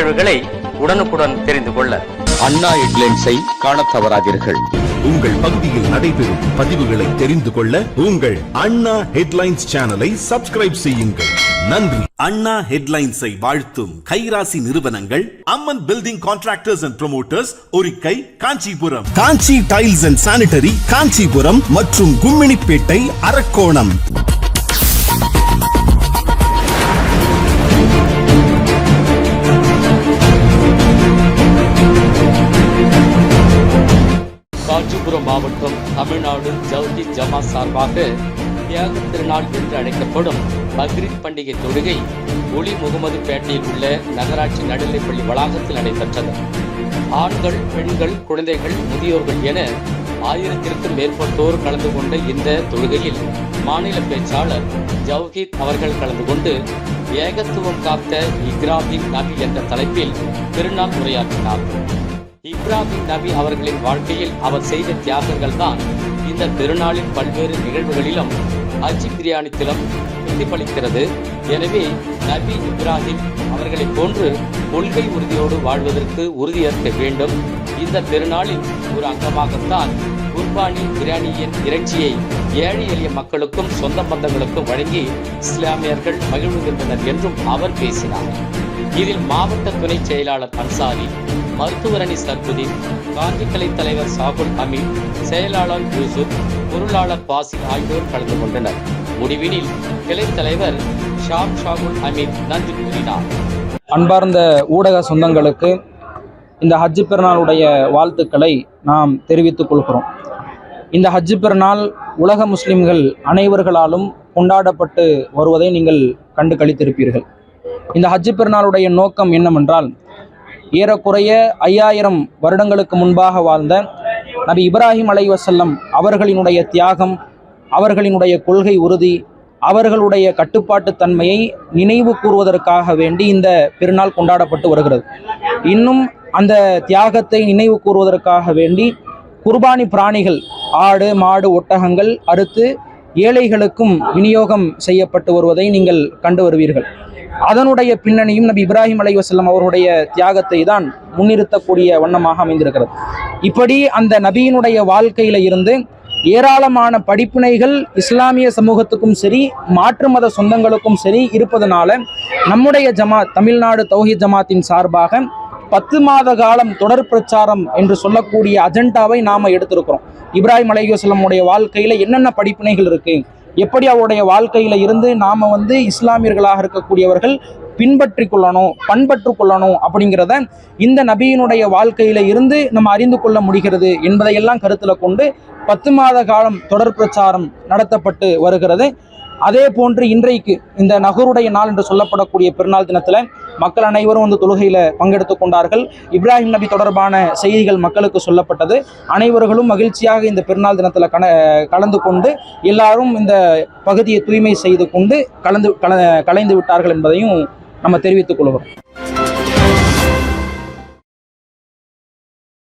நிகழ்வுகளை உடனுக்குடன் தெரிந்து கொள்ள. அண்ணா ஹெட்லைன்ஸை காணத் தவறாதீர்கள். உங்கள் பகுதியில் நடைபெறும் பதிவுகளை தெரிந்து கொள்ள உங்கள் அண்ணா ஹெட்லைன்ஸ் சேனலை சப்ஸ்கிரைப் செய்யுங்கள். நன்றி. அண்ணா ஹெட்லைன்ஸை வாழ்த்தும் கைராசி நிறுவனங்கள் Amman building contractors and promoters Orikkai Kanchipuram. Kanchi tiles and sanitary Kanchipuram மற்றும் கும்மிணிப்பேட்டை அரக்கோணம். காஞ்சிபுரம் மாவட்டம் தமிழ்நாடு ஜவுதி ஜமா சார்பாக தியாக திருநாள் என்று அழைக்கப்படும் பக்ரீத் பண்டிகை தொழுகை ஒளி முகமது பேட்டையில் உள்ள நகராட்சி நடுநிலைப்பள்ளி வளாகத்தில் நடைபெற்றது. ஆண்கள் பெண்கள் குழந்தைகள் முதியோர்கள் என ஆயிரத்திற்கும் மேற்பட்டோர் கலந்து கொண்ட இந்த தொழுகையில் மாநில பேச்சாளர் ஜவுஹீத் அவர்கள் கலந்து கொண்டு ஏகத்துவம் காத்த இக்ராஹிம் நபி என்ற தலைப்பில் திருநாள் உரையாற்றினார். இப்ராஹிம் நபி அவர்களின் வாழ்க்கையில் அவர் செய்த தியாகங்கள் தான் இந்த திருநாளின் பல்வேறு நிகழ்வுகளிலும் அஜி பிரியாணித்திலும் பிரதிபலிக்கிறது. எனவே நபி இப்ராஹிம் அவர்களைப் போன்று கொள்கை உறுதியோடு வாழ்வதற்கு உறுதியேற்க வேண்டும். இந்த திருநாளின் ஒரு அங்கமாகத்தான் குர்பானி பிரியாணியின் இறைச்சியை ஏழை எளிய மக்களுக்கும் சொந்த பந்தங்களுக்கும் வழங்கி இஸ்லாமியர்கள் மகிழ்வுகின்றனர் என்றும் அவர் பேசினார். இதில் மாவட்ட துணை செயலாளர் அன்சாரி மருத்துவரணி சர்புதீன் காந்திக்கலை தலைவர் சாகுல் அமீன் செயலாளர் யூசுப் பொருளாளர் பாசில் ஆகியோர் கலந்து கொண்டனர். முடிவினில் கிளை தலைவர் ஷாம் ஷாகுல் அமீர் நன்றி கூறினார். அன்பார்ந்த ஊடக சொந்தங்களுக்கு இந்த ஹஜ்ஜு பெருநாளுடைய வாழ்த்துக்களை நாம் தெரிவித்துக் கொள்கிறோம். இந்த ஹஜ்ஜு பெருநாள் உலக முஸ்லிம்கள் அனைவர்களாலும் கொண்டாடப்பட்டு வருவதை நீங்கள் கண்டு கழித்திருப்பீர்கள் இந்த ஹஜ்ஜு பெருநாளுடைய நோக்கம் என்னவென்றால் ஏறக்குறைய ஐயாயிரம் வருடங்களுக்கு முன்பாக வாழ்ந்த நபி இப்ராஹிம் அலை வசல்லம் அவர்களினுடைய தியாகம் அவர்களினுடைய கொள்கை உறுதி அவர்களுடைய கட்டுப்பாட்டு தன்மையை நினைவு கூறுவதற்காக வேண்டி இந்த பெருநாள் கொண்டாடப்பட்டு வருகிறது. இன்னும் அந்த தியாகத்தை நினைவு கூறுவதற்காக வேண்டி குர்பானி பிராணிகள் ஆடு மாடு ஒட்டகங்கள் அறுத்து ஏழைகளுக்கும் விநியோகம் செய்யப்பட்டு வருவதை நீங்கள் கண்டு வருவீர்கள். அதனுடைய பின்னணியும் நபி இப்ராஹிம் அலை வசல்லம் அவருடைய தியாகத்தை தான் முன்னிறுத்தக்கூடிய வண்ணமாக அமைந்திருக்கிறது. இப்படி அந்த நபியினுடைய வாழ்க்கையில இருந்து ஏராளமான படிப்பினைகள் இஸ்லாமிய சமூகத்துக்கும் சரி மாற்று மத சொந்தங்களுக்கும் சரி இருப்பதனால நம்முடைய ஜமாத் தமிழ்நாடு தௌஹி ஜமாத்தின் சார்பாக பத்து மாத காலம் தொடர் பிரச்சாரம் என்று சொல்லக்கூடிய அஜெண்டாவை நாம எடுத்திருக்கிறோம். இப்ராஹிம் அலைஹிவசல்லமுடைய வாழ்க்கையில என்னென்ன படிப்பினைகள் இருக்குது எப்படி அவருடைய வாழ்க்கையில் இருந்து நாம வந்து இஸ்லாமியர்களாக இருக்கக்கூடியவர்கள் பின்பற்றி கொள்ளணும் பண்பற்று கொள்ளணும் அப்படிங்கிறத இந்த நபியினுடைய வாழ்க்கையில இருந்து நம்ம அறிந்து கொள்ள முடிகிறது என்பதையெல்லாம் கருத்தில் கொண்டு பத்து மாத காலம் தொடர் பிரச்சாரம் நடத்தப்பட்டு வருகிறது. அதே போன்று இன்றைக்கு இந்த நகருடைய நாள் என்று சொல்லப்படக்கூடிய பெருநாள் தினத்தில் மக்கள் அனைவரும் வந்து தொழுகையில் பங்கெடுத்து கொண்டார்கள். இப்ராஹிம் நபி தொடர்பான செய்திகள் மக்களுக்கு சொல்லப்பட்டது. அனைவர்களும் மகிழ்ச்சியாக இந்த பெருநாள் தினத்தில் கன கலந்து கொண்டு எல்லாரும் இந்த பகுதியை தூய்மை செய்து கொண்டு கலந்து கல கலைந்து விட்டார்கள் என்பதையும் நம்ம தெரிவித்துக் கொள்கிறோம்.